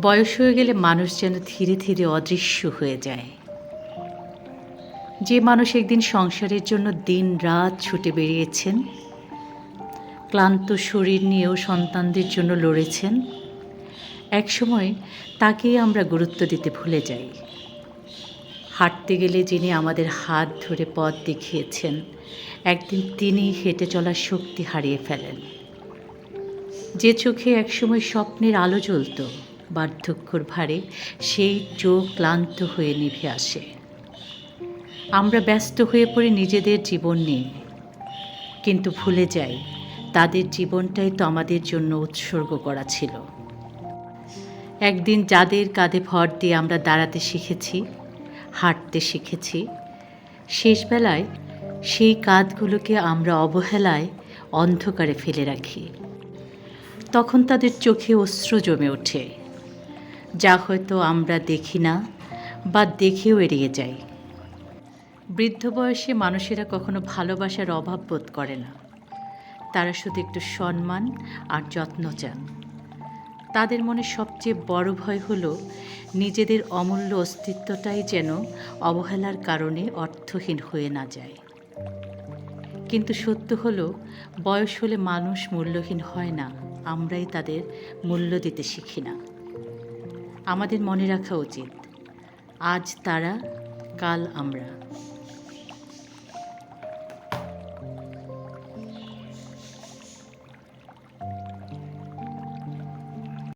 বয়স হয়ে গেলে মানুষ যেন ধীরে ধীরে অদৃশ্য হয়ে যায়। যে মানুষ একদিন সংসারের জন্য দিন রাত ছুটে বেরিয়েছেন, ক্লান্ত শরীর নিয়েও সন্তানদের জন্য লড়েছেন, একসময় তাকেই আমরা গুরুত্ব দিতে ভুলে যাই। হাঁটতে গেলে যিনি আমাদের হাত ধরে পথ দেখিয়েছেন, একদিন তিনি হেঁটে চলার শক্তি হারিয়ে ফেলেন। যে চোখে একসময় স্বপ্নের আলো জ্বলত বার্ধক্যর ভারে সেই চোখ ক্লান্ত হয়ে নিভে আসে। আমরা ব্যস্ত হয়ে পড়ি নিজেদের জীবন নিয়ে কিন্তু ভুলে যাই, তাদের জীবনটাই তো আমাদের জন্য উৎসর্গ করা ছিল। একদিন যাদের কাঁধে ভর দিয়ে আমরা দাঁড়াতে শিখেছি, হাঁটতে শিখেছি শেষবেলায় সেই কাঁধগুলোকে আমরা অবহেলায় অন্ধকারে ফেলে রাখি। তখন তাদের চোখে অশ্রু জমে ওঠে। যা হয়তো আমরা দেখি না বা দেখেও এড়িয়ে যাই। বৃদ্ধ বয়সে মানুষেরা কখনো ভালোবাসার অভাব বোধ করে না। তারা শুধু একটু সম্মান আর যত্ন চান। তাদের মনে সবচেয়ে বড় ভয় হলো নিজেদের অমূল্য অস্তিত্বটাই যেন অবহেলার কারণে অর্থহীন হয়ে না যায়। কিন্তু সত্য হলো, বয়স হলে মানুষ মূল্যহীন হয় না। আমরাই তাদের মূল্য দিতে শিখি না। আমাদের মনে রাখা উচিত। আজ তারা কাল আমরা।